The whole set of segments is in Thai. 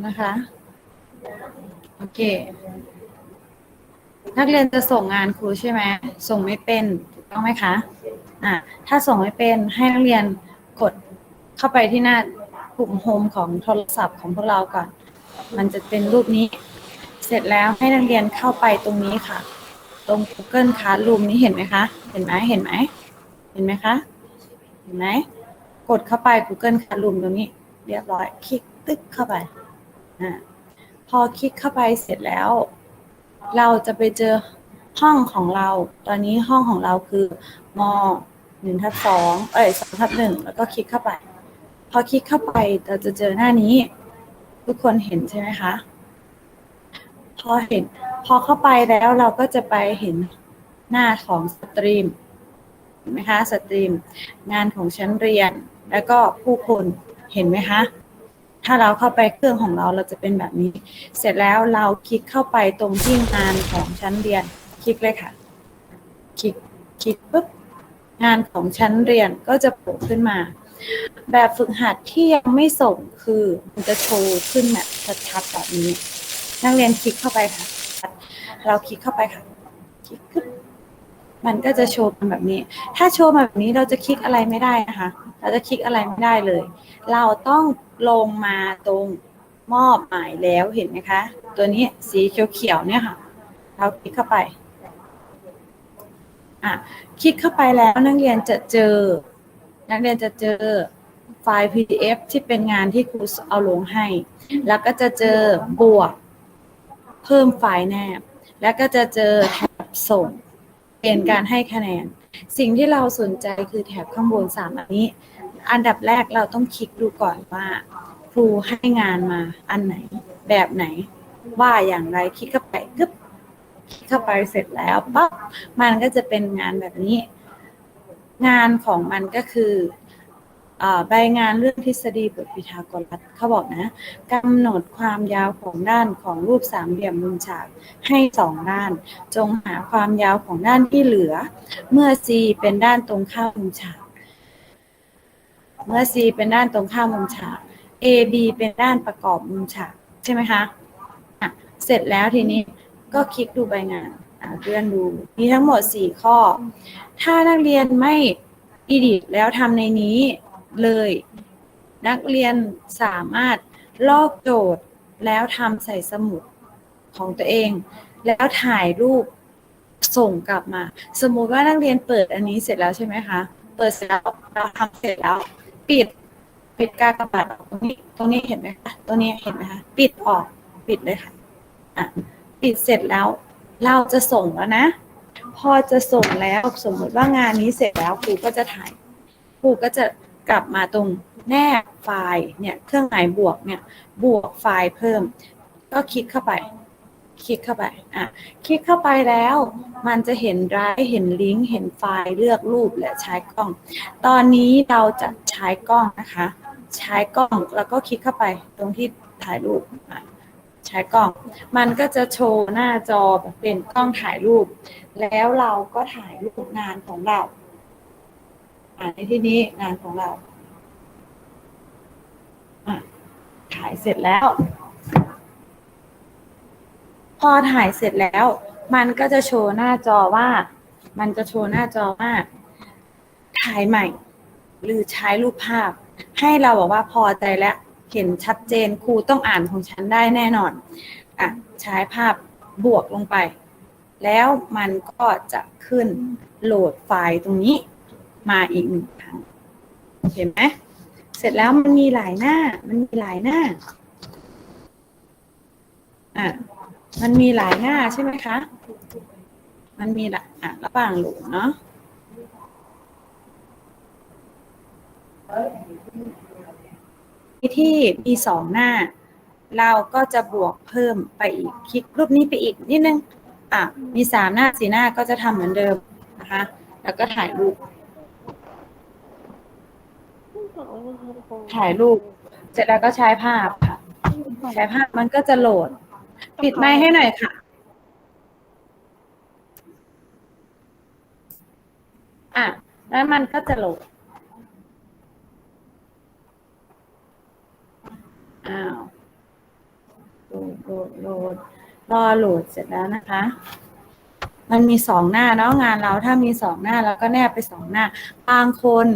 นะคะโอเค นักเรียนจะส่งงานครูใช่ไหมส่งไม่เป็นถูกต้องไหมคะอะถ้าส่งไม่เป็นให้นักเรียนกดเข้าไปที่หน้าปุ่มโฮมของโทรศัพท์ของพวกเราก่อน มันจะเป็นรูปนี้ เสร็จแล้วให้นักเรียนเข้าไปตรงนี้ค่ะ ตรง Google Classroom นี้เห็นไหมคะ เห็นไหมเห็นไหมเห็นไหมคะ เห็นไหม กดเข้าไป Google Classroom ตรงนี้ เรียบร้อย คลิกตึ๊กเข้าไป อ่าพอคลิกเข้าไปเสร็จแล้ว เราจะไปเจอห้องของเรา ตอนนี้ห้องของเราคือมหนึ่งทับสองเอ้ยสองทับหนึ่งแล้วก็คลิกเข้าไป พอคลิกเข้าไปเราจะเจอหน้านี้ ทุกคนเห็นใช่ไหมคะ พอเห็น พอเข้าไปแล้วเราก็จะไปเห็นหน้าของสตรีมเห็นไหมคะสตรีม งานของชั้นเรียนแล้วก็ผู้คนเห็นไหมคะ ถ้าเราเข้าไปเครื่องของเราเราจะเป็นแบบนี้ เสร็จแล้วเราคลิกเข้าไปตรงที่งานของชั้นเรียน คลิกเลยค่ะ คลิก คลิกปุ๊บ งานของชั้นเรียนก็จะโผล่ขึ้นมา แบบฝึกหัดที่ยังไม่ส่งคือมันจะโชว์ขึ้นแบบชัดๆแบบนี้ นักเรียนคลิกเข้าไปค่ะ เราคลิกเข้าไปค่ะ คลิกปุ๊บมันก็จะโชว์เป็นแบบนี้ ถ้าโชว์แบบนี้เราจะคลิกอะไรไม่ได้นะคะ เราจะคลิกอะไรไม่ได้เลย เราต้อง ลงมาตรงมอบหมายแล้วเห็นไหมคะ ตัวนี้สีเขียวๆเนี่ยค่ะ เราคลิกเข้าไปอะคลิกเข้าไปแล้วนักเรียนจะเจอ นักเรียนจะเจอไฟล์ PDF ที่เป็นงานที่ครูเอาลงให้ แล้วก็จะเจอบวก เพิ่มไฟล์แนบ แล้วก็จะเจอแถบส่งเป็นการให้คะแนน สิ่งที่เราสนใจคือแถบข้างบนสามอันนี้ อันดับแรกเราต้องคลิกดูก่อนว่า ครูให้งานมาอันไหน แบบไหน ว่าอย่างไรคลิกเข้าไปกึ๊บคลิกเข้าไปเสร็จแล้วปั๊บมันก็จะเป็นงานแบบนี้ งานของมันก็คือ ใบงานเรื่องทฤษฎีบทพิทากรัสเขาบอกนะกำหนดความยาวของด้านของรูปสามเหลี่ยมมุมฉากให้สองด้าน จงหาความยาวของด้านที่เหลือ เมื่อ C เป็นด้านตรงข้ามมุมฉาก เมื่อ C เป็นด้านตรงข้ามมุมฉาก AB เป็นด้านประกอบมุมฉากใช่ไหมคะะเสร็จแล้วทีนี้ก็คลิกดูใบงานเลื่อนดูมีทั้งหมด 4 ข้อ ถ้านักเรียนไม่อีดิทแล้วทำในนี้ เลย นักเรียนสามารถลอกโจทย์แล้วทำใส่สมุดของตัวเอง แล้วถ่ายรูปส่งกลับมา สมมุติว่านักเรียนเปิดอันนี้เสร็จแล้วใช่ไหมคะ เปิดเสร็จแล้วเราทำเสร็จแล้ว ปิดปิดกากระบาทออกตรงนี้ตรงนี้เห็นไหมคะตรงนี้เห็นไหมคะปิดออกปิดเลยค่ะอะปิดเสร็จแล้ว เราจะส่งแล้วนะ พอจะส่งแล้วสมมติว่างานนี้เสร็จแล้วครูก็จะถ่ายครูก็จะ กลับมาตรงแนบไฟล์เนี่ยเครื่องหมายบวกเนี่ยบวกไฟล์เพิ่ม ก็คลิกเข้าไป คลิกเข้าไปอะคลิกเข้าไปแล้ว มันจะเห็นรายเห็นลิงก์เห็นไฟล์เลือกรูปและใช้กล้อง ตอนนี้เราจะใช้กล้องนะคะ ใช้กล้องแล้วก็คลิกเข้าไปตรงที่ถ่ายรูปอะใช้กล้อง มันก็จะโชว์หน้าจอเป็นกล้องถ่ายรูป แล้วเราก็ถ่ายรูปงานของเรา อ่าในที่นี้งานของเราอะถ่ายเสร็จแล้ว พอถ่ายเสร็จแล้ว มันก็จะโชว์หน้าจอว่า มันจะโชว์หน้าจอว่าถ่ายใหม่ หรือใช้รูปภาพ ให้เราบอกว่าพอใจแล้วเห็นชัดเจนครูต้องอ่านของฉันได้แน่นอนอะใช้ภาพบวกลงไป แล้วมันก็จะขึ้นโหลดไฟล์ตรงนี้ มาอีกหนึ่งครั้งเห็นไหมเสร็จแล้วมันมีหลายหน้า มันมีหลายหน้าอะมันมีหลายหน้าใช่ไหมคะ มันมีหลายอะระหว่างหลดเนาะที่มีสองหน้า เราก็จะบวกเพิ่มไปอีกคลิกรูปนี้ไปอีกนิดนึงอะมีสามหน้าสี่หน้าก็จะทำเหมือนเดิมนะคะ แล้วก็ถ่ายรูป ถ่ายรูป เสร็จแล้วก็ใช้ภาพค่ะ ใช้ภาพมันก็จะโหลด ปิดไมค์ให้หน่อยค่ะ อะ แล้วมันก็จะโหลด อ้าว โหลด โหลดรอโหลดเสร็จแล้วนะคะมันมีสองหน้าเนาะงานเราถ้ามีสองหน้าเราก็แนบไปสองหน้า บางคน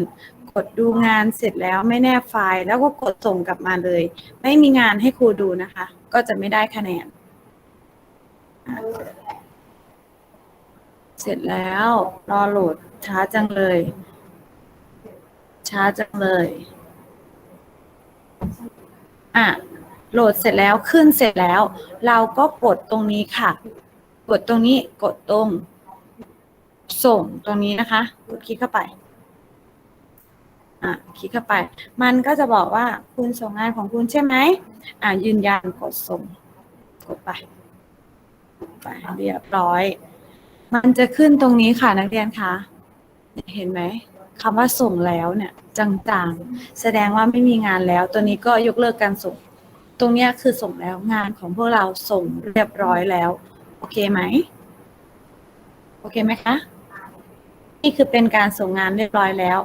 กดดูงานเสร็จแล้วไม่แนบไฟล์ แล้วก็กดส่งกลับมาเลย ไม่มีงานให้ครูดูนะคะ ก็จะไม่ได้คะแนน เสร็จแล้วรอโหลดช้าจังเลย ช้าจังเลย อะโหลดเสร็จแล้วขึ้นเสร็จแล้ว เราก็กดตรงนี้ค่ะ กดตรงนี้กดตรง ส่งตรงนี้นะคะ กดคลิกเข้าไป อะคลิกเข้าไป มันก็จะบอกว่าคุณส่งงานของคุณใช่ไหมอะยืนยันกดส่ง กดไปไปเรียบร้อย มันจะขึ้นตรงนี้ค่ะนักเรียนคะเห็นไหมคำว่าส่งแล้วเนี่ยจางๆ แสดงว่าไม่มีงานแล้ว ตัวนี้ก็ยกเลิกการส่ง ตรงนี้คือส่งแล้วงานของพวกเราส่งเรียบร้อยแล้ว โอเคไหมโอเคไหมคะ นี่คือเป็นการส่งงานเรียบร้อยแล้ว